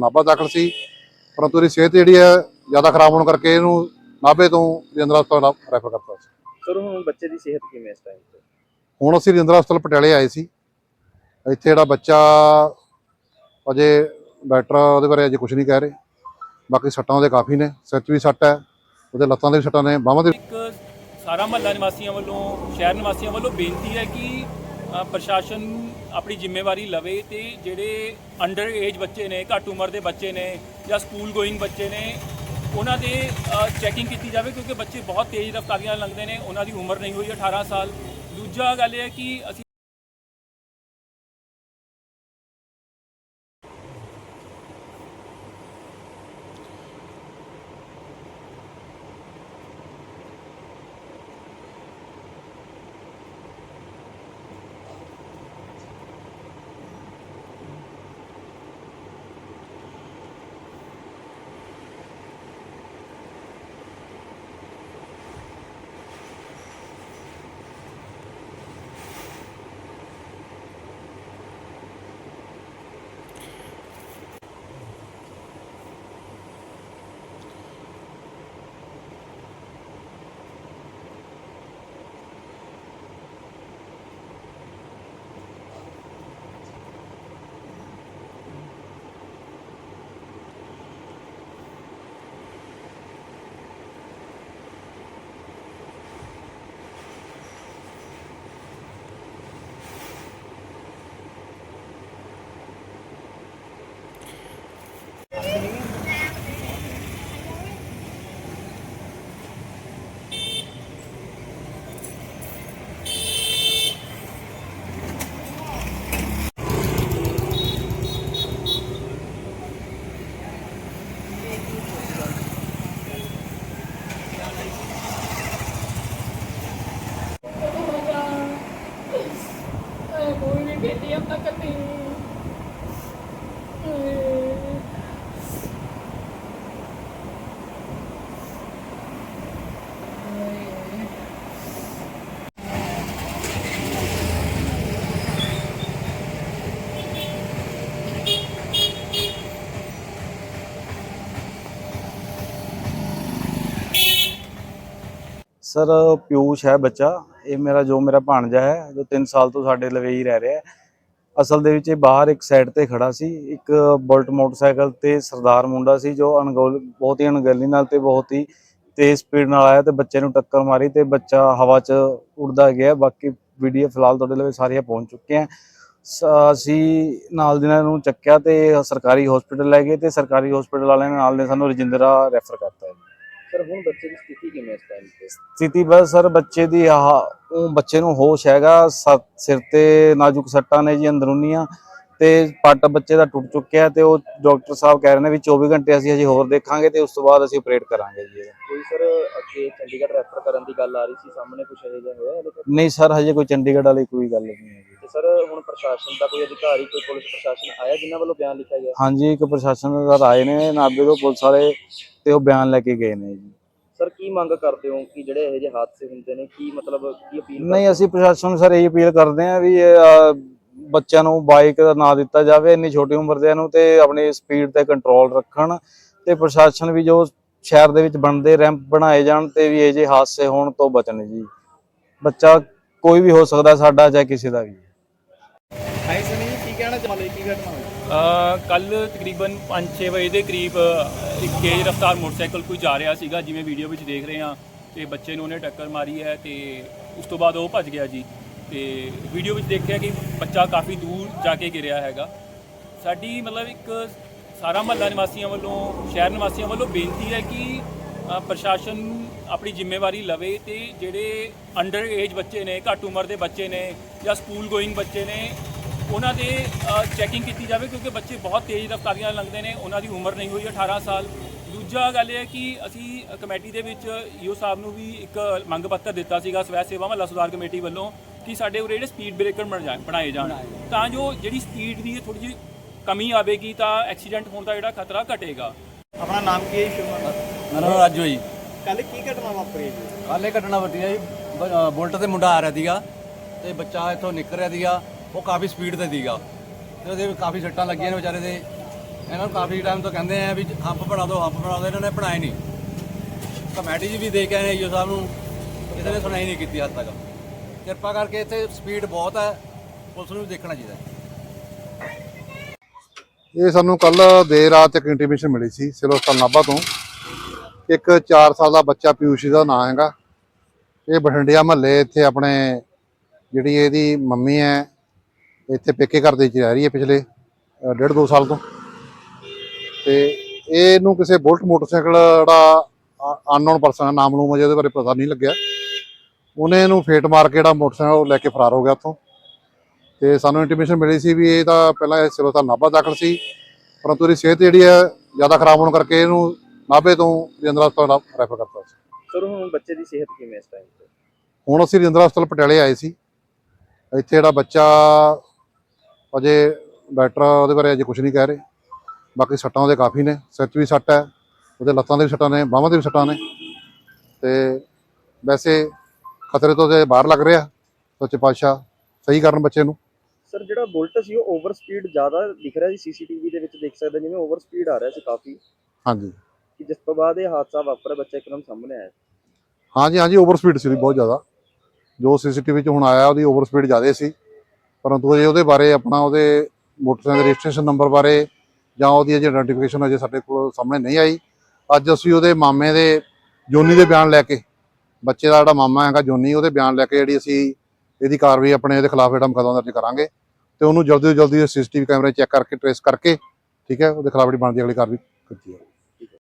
ਨਾਭਾ ਦਾਖਲ ਸੀ ਪਰੰਤੂ ਇਹਦੀ ਸਿਹਤ ਜਿਹੜੀ ਹੈ ਜ਼ਿਆਦਾ ਖਰਾਬ ਹੋਣ ਕਰਕੇ ਇਹਨੂੰ ਨਾਭੇ ਤੋਂ ਰਜਿੰਦਰਾ ਹਸਪਤਾਲ ਰੈਫਰ ਕਰਤਾ ਸੀ। ਸਰ ਹੁਣ ਬੱਚੇ ਦੀ ਸਿਹਤ ਕਿਵੇਂ ਇਸ ਟਾਈਮ ਤੇ? ਹੁਣ ਅਸੀਂ ਰਜਿੰਦਰਾ ਹਸਪਤਾਲ ਪਟਿਆਲੇ ਆਏ ਸੀ। ਇੱਥੇ ਜਿਹੜਾ ਬੱਚਾ ਅਜੇ ਡਾਕਟਰ ਉਹਦੇ ਬਾਰੇ ਅਜੇ ਕੁਝ ਨਹੀਂ ਕਹਿ ਰਹੇ। ਬਾਕੀ ਸੱਟਾਂ ਉਹਦੇ ਕਾਫੀ ਨੇ ਸਿਰ 'ਚ ਵੀ ਸੱਟ ਹੈ ਉਹਦੇ ਲੱਤਾਂ ਦੇ ਵੀ ਸੱਟਾਂ ਨੇ ਬਾਹਾਂ ਦੇ ਇੱਕ ਸਾਰਾ ਮਹੱਲਾ ਨਿਵਾਸੀਆਂ ਵੱਲੋਂ ਸ਼ਹਿਰ ਨਿਵਾਸੀਆਂ ਵੱਲੋਂ ਬੇਨਤੀ ਹੈ ਕਿ ਪ੍ਰਸ਼ਾਸਨ ਆਪਣੀ ਜ਼ਿੰਮੇਵਾਰੀ ਲਵੇ ਤੇ ਜਿਹੜੇ ਅੰਡਰ ਏਜ ਬੱਚੇ ਨੇ, ਘੱਟ ਉਮਰ ਦੇ ਬੱਚੇ ਨੇ ਜਾਂ ਸਕੂਲ ਗੋਇੰਗ ਬੱਚੇ ਨੇ, ਉਹਨਾਂ ਦੇ ਚੈਕਿੰਗ ਕੀਤੀ ਜਾਵੇ ਕਿਉਂਕਿ ਬੱਚੇ ਬਹੁਤ ਤੇਜ਼ ਰਫ਼ਤਾਰੀਆਂ ਲੰਘਦੇ ਨੇ, ਉਹਨਾਂ ਦੀ ਉਮਰ ਨਹੀਂ ਹੋਈ 18 ਸਾਲ। ਦੂਜਾ ਗੱਲ ਇਹ ਹੈ ਕਿ ਅਸੀਂ भी बेटी अब तक करती ਸਰ ਪਿਊਸ਼ ਹੈ ਬੱਚਾ ਇਹ ਮੇਰਾ ਜੋ ਮੇਰਾ ਭਾਣਜਾ ਹੈ ਜੋ 3 ਸਾਲ ਤੋਂ ਸਾਡੇ ਲਵੇ ਹੀ ਰਹਿ ਰਿਹਾ ਹੈ ਅਸਲ ਦੇ ਵਿੱਚ ਇਹ ਬਾਹਰ ਇੱਕ ਸਾਈਡ ਤੇ ਖੜਾ ਸੀ, ਇੱਕ ਬੁਲਟ ਮੋਟਰਸਾਈਕਲ ਤੇ ਸਰਦਾਰ ਮੁੰਡਾ ਸੀ ਜੋ ਅਣਗੌਲ, ਬਹੁਤ ਹੀ ਅਣਗਹਿਲੀ ਨਾਲ ਤੇ ਬਹੁਤ ਹੀ ਤੇਜ਼ ਸਪੀਡ ਨਾਲ ਆਇਆ ਤੇ ਬੱਚੇ ਨੂੰ ਟੱਕਰ ਮਾਰੀ ਤੇ ਬੱਚਾ ਹਵਾ 'ਚ ਉੱਡਦਾ ਗਿਆ। ਬਾਕੀ ਵੀਡੀਓ ਫਿਲਹਾਲ ਤੁਹਾਡੇ ਲਈ ਸਾਰੀਆਂ ਪਹੁੰਚ ਚੁੱਕੀਆਂ ਅਸੀਂ ਨਾਲ ਦੀ ਨਾਲ ਇਹਨੂੰ ਚੱਕਿਆ ਤੇ ਸਰਕਾਰੀ ਹਸਪੀਟਲ ਲੈ ਗਏ ਤੇ ਸਰਕਾਰੀ ਹਸਪੀਟਲ ਵਾਲਿਆਂ ਨੇ ਨਾਲ ਨੇ ਸਾਨੂੰ ਰਜਿੰਦਰਾ ਰੈਫਰ ਕਰਤਾ ਸਰ ਹੁਣ ਬੱਚੇ ਦੀ ਸਥਿਤੀ ਕਿਵੇਂ ਹੈ ਇਸ ਟਾਈਮ ਤੇ ਸਥਿਤੀ ਬਸ ਸਰ ਬੱਚੇ ਦੀ ਆਹ ਉਹ ਬੱਚੇ ਨੂੰ ਹੋਸ਼ ਹੈਗਾ ਸ- ਸਿਰ ਤੇ ਨਾਜ਼ੁਕ ਸੱਟਾਂ ਨੇ ਜੀ ਅੰਦਰੂਨੀਆਂ ਤੇ ਪੱਟ ਬੱਚੇ ਦਾ ਟੁੱਟ ਚੁੱਕਿਆ ਤੇ ਉਹ ਡਾਕਟਰ ਸਾਹਿਬ ਕਹਿ ਰਹੇ ਨੇ ਵੀ 24 ਘੰਟੇ ਅਸੀਂ ਹਜੇ ਹੋਰ ਦੇਖਾਂਗੇ ਤੇ ਉਸ ਤੋਂ ਬਾਅਦ ਅਸੀਂ ਆਪਰੇਟ ਕਰਾਂਗੇ ਜੀ ਇਹਦਾ। ਕੋਈ ਸਰ ਅੱਗੇ ਚੰਡੀਗੜ੍ਹ ਰੈਫਰ ਕਰਨ ਦੀ ਗੱਲ ਆ ਰਹੀ ਸੀ ਸਾਹਮਣੇ ਕੁਝ ਇਹੋ ਜਿਹਾ ਹੋਇਆ ਇਹਦੇ ਤੇ? ਨਹੀਂ ਸਰ ਹਜੇ ਕੋਈ ਚੰਡੀਗੜ੍ਹ ਵਾਲੀ ਕੋਈ ਗੱਲ ਨਹੀਂ ਤੇ ਸਰ ਹੁਣ ਪ੍ਰਸ਼ਾਸਨ ਦਾ ਕੋਈ ਅਧਿਕਾਰੀ ਕੋਈ ਪੁਲਿਸ ਪ੍ਰਸ਼ਾਸਨ ਆਇਆ ਜਿਨ੍ਹਾਂ ਵੱਲੋਂ ਬਿਆਨ ਲਿਖਿਆ ਗਿਆ ਹਾਂਜੀ ਇੱਕ ਪ੍ਰਸ਼ਾਸਨਦਾਰ ਆਏ ਨੇ ਨਾਭੇ ਤੋਂ ਪੁਲਿਸ ਵਾਲੇ ਤੇ ਉਹ ਬਿਆਨ ਲੈ ਕੇ ਗਏ ਨੇ ਜੀ। ਸਰ ਕੀ ਮੰਗ ਕਰਦੇ ਹੋ ਕਿ ਜਿਹੜੇ ਇਹੋ ਜਿਹੇ ਹਾਦਸੇ ਹੁੰਦੇ ਨੇ ਕੀ ਮਤਲਬ ਕੀ ਅਪੀਲ ਨਹੀਂ ਅਸੀਂ ਪ੍ਰਸ਼ਾਸਨ ਨੂੰ ਸਰ ਇਹ ਅਪੀਲ ਕਰਦੇ ਹਾਂ ਵੀ ਇਹ, ਅਹ, ਬੱਚਿਆਂ ਨੂੰ ਬਾਈਕ ਦਾ ਨਾ ਦਿੱਤਾ ਜਾਵੇ ਇੰਨੀ ਛੋਟੀ ਉਮਰ ਦੇ ਨੂੰ ਤੇ ਆਪਣੀ ਸਪੀਡ ਤੇ ਕੰਟਰੋਲ ਰੱਖਣ ਤੇ ਪ੍ਰਸ਼ਾਸਨ ਵੀ ਜੋ ਸ਼ਹਿਰ ਦੇ ਵਿੱਚ ਬਣਦੇ ਰੈਂਪ ਬਣਾਏ ਜਾਣ ਤੇ ਵੀ ਇਹ ਜਿਹੇ ਹਾਦਸੇ ਹੋਣ ਤੋਂ ਬਚਣ ਜੀ। ਬੱਚਾ ਕੋਈ ਵੀ ਹੋ ਸਕਦਾ ਸਾਡਾ ਚਾਹੇ ਕਿਸੇ ਦਾ ਵੀ। ਹਾਈ ਸਨੀ ਕੀ ਕਹਿਣਾ ਚਾਹੁੰਦੇ ਕੀ ਘਟਨਾ ਹੋਈ? ਕੱਲ ਤਕਰੀਬਨ 5-6 ਵਜੇ ਦੇ ਕਰੀਬ ਇੱਕ ਤੇਜ਼ ਰਫ਼ਤਾਰ ਮੋਟਰਸਾਈਕਲ ਕੋਈ ਜਾ ਰਿਹਾ ਸੀਗਾ, ਜਿਵੇਂ ਵੀਡੀਓ ਵਿੱਚ ਦੇਖ ਰਹੇ ਹਾਂ ਤੇ ਬੱਚੇ ਨੂੰ ਉਹਨੇ ਟੱਕਰ ਮਾਰੀ ਹੈ ਤੇ ਉਸ ਤੋਂ ਬਾਅਦ ਉਹ ਭੱਜ ਗਿਆ ਜੀ। ਤੇ ਵੀਡੀਓ ਵਿੱਚ ਦੇਖਿਆ ਕਿ ਬੱਚਾ ਕਾਫੀ ਦੂਰ ਜਾ ਕੇ ਗਿਰਿਆ ਹੈਗਾ। ਸਾਡੀ ਮਤਲਬ ਇੱਕ ਸਾਰਾ ਮਹੱਲਾ ਨਿਵਾਸੀਆਂ ਵੱਲੋਂ, ਸ਼ਹਿਰ ਨਿਵਾਸੀਆਂ ਵੱਲੋਂ ਬੇਨਤੀ ਹੈ ਕਿ ਪ੍ਰਸ਼ਾਸਨ ਆਪਣੀ ਜ਼ਿੰਮੇਵਾਰੀ ਲਵੇ ਤੇ ਜਿਹੜੇ ਅੰਡਰ ਏਜ ਬੱਚੇ ਨੇ, ਘੱਟ ਉਮਰ ਦੇ ਬੱਚੇ ਨੇ ਜਾਂ ਸਕੂਲ ਗੋਇੰਗ ਬੱਚੇ ਨੇ ਉਹਨਾਂ ਦੇ ਚੈਕਿੰਗ ਕੀਤੀ ਜਾਵੇ ਕਿਉਂਕਿ ਬੱਚੇ ਬਹੁਤ ਤੇਜ਼ ਰਫ਼ਤਾਰੀਆਂ ਲੰਘਦੇ ਨੇ ਉਹਨਾਂ ਦੀ ਉਮਰ ਨਹੀਂ ਹੋਈ 18 ਸਾਲ। ਦੂਜਾ ਗੱਲ ਇਹ ਹੈ ਕਿ ਅਸੀਂ ਕਮੇਟੀ ਦੇ ਵਿੱਚ ਈਓ ਸਾਹਿਬ ਨੂੰ ਵੀ ਇੱਕ ਮੰਗ ਪੱਤਰ ਦਿੱਤਾ ਸੀਗਾ ਸਵੈ ਸੇਵਾ ਮਹੱਲਾ ਸੁਧਾਰ ਕਮੇਟੀ ਵੱਲੋਂ ਕਿ ਸਾਡੇ ਉਰੇ ਜਿਹੜੇ ਸਪੀਡ ਬ੍ਰੇਕਰ ਬਣ ਜਾਣ ਬਣਾਏ ਜਾਣ। ਤਾਂ ਜੋ ਜਿਹੜੀ ਸਪੀਡ ਦੀ ਥੋੜੀ ਜਿਹੀ ਕਮੀ ਆਵੇਗੀ ਤਾਂ ਐਕਸੀਡੈਂਟ ਹੋਣ ਦਾ ਜਿਹੜਾ ਖਤਰਾ ਘਟੇਗਾ। ਆਪਣਾ ਨਾਮ ਕੀ ਹੈ ਸ਼ੁਭਮਨ ਮੇਰਾ ਨਾਮ ਰਾਜੂ ਜੀ। ਕੱਲ ਕੀ ਘਟਨਾ ਵਾਪਰੀ ਜੀ? ਕੱਲ੍ਹ ਇਹ ਘਟਨਾ ਹੈ ਜੀ ਬੁਲਟ ਤੇ ਮੁੰਡਾ ਆ ਰਿਹਾ ਸੀਗਾ ਤੇ ਬੱਚਾ ਇੱਥੋਂ ਨਿਕਲ ਰਿਹਾ ਸੀਗਾ। ਉਹ ਕਾਫੀ ਸਪੀਡ ਤੇ ਸੀਗਾ। ਤੇ ਉਹਦੇ ਕਾਫੀ ਸੱਟਾਂ ਲੱਗੀਆਂ ਨੇ ਵਿਚਾਰੇ ਦੇ। ਇਹਨਾਂ ਨੂੰ ਕਾਫੀ ਟਾਈਮ ਤੋਂ ਕਹਿੰਦੇ ਆ ਵੀ ਹੱਪ ਬਣਾ ਦਿਓ ਹੰਪ ਬਣਾ ਦਿਓ ਇਹਨਾਂ ਨੇ ਬਣਾਏ ਨਹੀਂ ਕਮੇਟੀ ਜੀ ਵੀ ਦੇ ਕੇ ਆਏ ਈਓ ਸਾਹਿਬ ਨੂੰ। ਕਿਸੇ ਨੇ ਸੁਣਾਈ ਨਹੀਂ ਕੀਤੀ ਹੱਦ ਤੱਕ। ਕਿਰਪਾ ਕਰਕੇ ਇੱਥੇ ਸਪੀਡ ਬਹੁਤ ਹੈ ਪੁਲਿਸ ਨੂੰ ਵੀ ਦੇਖਣਾ ਚਾਹੀਦਾ। ਇਹ ਸਾਨੂੰ ਕੱਲ ਦੇਰ ਰਾਤ ਇੱਕ ਇੰਟੀਮੇਸ਼ਨ ਮਿਲੀ ਸੀ ਸਿਲੋ ਹਸਪਤਾਲ ਨਾਭਾ ਤੋਂ। ਇੱਕ 4 ਸਾਲ ਦਾ ਬੱਚਾ ਪਿਊਸ਼ ਦਾ ਨਾਂ ਹੈਗਾ। ਇਹ ਬਠਿੰਡਿਆ ਮਹੱਲੇ ਇੱਥੇ ਆਪਣੇ ਜਿਹੜੀ ਇਹਦੀ ਮੰਮੀ ਹੈ ਇੱਥੇ ਪੇਕੇ ਘਰ ਦੇ ਵਿੱਚ ਰਹਿ ਰਹੀ ਹੈ ਪਿਛਲੇ ਡੇਢ ਦੋ ਸਾਲ ਤੋਂ। ਤੇ ਇਹਨੂੰ ਕਿਸੇ ਬੁਲਟ ਮੋਟਰਸਾਈਕਲ ਜਿਹੜਾ ਅਨਨੋਨ ਪਰਸਨ ਨਾਮ ਨੂੰ ਅਜੇ ਉਹਦੇ ਬਾਰੇ ਪਤਾ ਨਹੀਂ ਲੱਗਿਆ। ਉਹਨੇ ਇਹਨੂੰ ਫੇਟ ਮਾਰ ਕੇ ਜਿਹੜਾ ਮੋਟਰਸਾਈਕਲ ਉਹ ਲੈ ਕੇ ਫਰਾਰ ਹੋ ਗਿਆ ਉੱਥੋਂ। ਤੇ ਸਾਨੂੰ ਇੰਟੀਮੇਸ਼ਨ ਮਿਲੀ ਸੀ ਵੀ ਇਹ ਤਾਂ ਪਹਿਲਾਂ ਇਹ ਸਿਵਲ ਹਸਪਤਾਲ ਨਾਭਾ ਦਾਖਲ ਸੀ ਪਰੰਤੂ ਇਹਦੀ ਸਿਹਤ ਜਿਹੜੀ ਹੈ ਜ਼ਿਆਦਾ ਖਰਾਬ ਹੋਣ ਕਰਕੇ ਇਹਨੂੰ ਨਾਭੇ ਤੋਂ ਰਜਿੰਦਰਾ ਹਸਪਤਾਲ ਰੈਫਰ ਕਰਤਾ ਸੀ। ਸਰ ਹੁਣ ਬੱਚੇ ਦੀ ਸਿਹਤ ਕਿਵੇਂ ਇਸ ਟਾਈਮ ਤੇ? ਹੁਣ ਅਸੀਂ ਰਜਿੰਦਰਾ ਹਸਪਤਾਲ ਪਟਿਆਲੇ ਆਏ ਸੀ। ਇੱਥੇ ਜਿਹੜਾ ਬੱਚਾ ਅਜੇ ਡਾਕਟਰ ਉਹਦੇ ਬਾਰੇ ਅਜੇ ਕੁਝ ਨਹੀਂ ਕਹਿ ਰਹੇ। ਬਾਕੀ ਸੱਟਾਂ ਉਹਦੇ ਕਾਫੀ ਨੇ ਸਿਰ 'ਚ ਵੀ ਸੱਟ ਹੈ ਉਹਦੇ ਲੱਤਾਂ ਦੇ ਵੀ ਸੱਟਾਂ ਨੇ ਬਾਹਾਂ ਦੇ ਵੀ ਸੱਟਾਂ ਨੇ। ਤੇ ਵੈਸੇ ਖਤਰੇ ਤੋਂ ਤੇ ਬਾਹਰ ਲੱਗ ਰਿਹਾ ਸੱਚੇ ਪਾਤਸ਼ਾਹ ਸਹੀ ਕਰਨ ਬੱਚੇ ਨੂੰ। ਸਰ ਜਿਹੜਾ ਬੁਲਟ ਸੀ ਉਹ ਓਵਰ ਸਪੀਡ ਜ਼ਿਆਦਾ ਦਿਖ ਰਿਹਾ ਸੀ ਸੀਸੀਟੀਵੀ ਦੇ ਵਿੱਚ ਦੇਖ ਸਕਦੇ ਜਿਵੇਂ ਓਵਰ ਸਪੀਡ ਆ ਰਿਹਾ ਸੀ ਕਾਫੀ। ਹਾਂਜੀ। ਕਿ ਜਿਸ ਤੋਂ ਬਾਅਦ ਇਹ ਹਾਦਸਾ ਵਾਪਰਿਆ ਬੱਚਾ ਇੱਕਦਮ ਸਾਹਮਣੇ ਆਇਆ। ਹਾਂਜੀ ਹਾਂਜੀ ਓਵਰ ਸਪੀਡ ਸੀ ਬਹੁਤ ਜ਼ਿਆਦਾ। ਜੋ ਸੀਸੀਟੀਵੀ 'ਚ ਹੁਣ ਆਇਆ ਉਹਦੀ ਓਵਰ ਸਪੀਡ ਜ਼ਿਆਦਾ ਸੀ। ਪਰੰਤੂ ਅਜੇ ਉਹਦੇ ਬਾਰੇ ਆਪਣਾ ਉਹਦੇ ਮੋਟਰਸਾਈਕਲ ਦੇ ਰਜਿਸਟ੍ਰੇਸ਼ਨ ਨੰਬਰ ਬਾਰੇ ਜਾਂ ਉਹਦੀ ਅਜੇ ਆਇਡੈਂਟੀਫਿਕੇਸ਼ਨ ਅਜੇ ਸਾਡੇ ਕੋਲ ਸਾਹਮਣੇ ਨਹੀਂ ਆਈ। ਅੱਜ ਅਸੀਂ ਉਹਦੇ ਮਾਮੇ ਦੇ ਜੋਨੀ ਦੇ ਬਿਆਨ ਲੈ ਕੇ, ਬੱਚੇ ਦਾ ਜਿਹੜਾ ਮਾਮਾ ਹੈਗਾ ਜੋਨੀ, ਉਹਦੇ ਬਿਆਨ ਲੈ ਕੇ ਜਿਹੜੀ ਅਸੀਂ ਇਹਦੀ ਕਾਰਵਾਈ ਆਪਣੇ ਇਹਦੇ ਖਿਲਾਫ ਜਿਹੜਾ ਮੁਕੱਦਮਾ ਦਰਜ ਕਰਾਂਗੇ ਤੇ ਉਹਨੂੰ ਜਲਦੀ ਤੋਂ ਜਲਦੀ ਸੀਸੀਟੀਵੀ ਕੈਮਰੇ ਚੈੱਕ ਕਰਕੇ, ਟ੍ਰੇਸ ਕਰਕੇ, ਠੀਕ ਹੈ, ਉਹਦੇ ਖਿਲਾਫ ਜਿਹੜੀ ਬਣਦੀ ਅਗਲੀ ਕਾਰਵਾਈ ਕੀਤੀ ਹੈ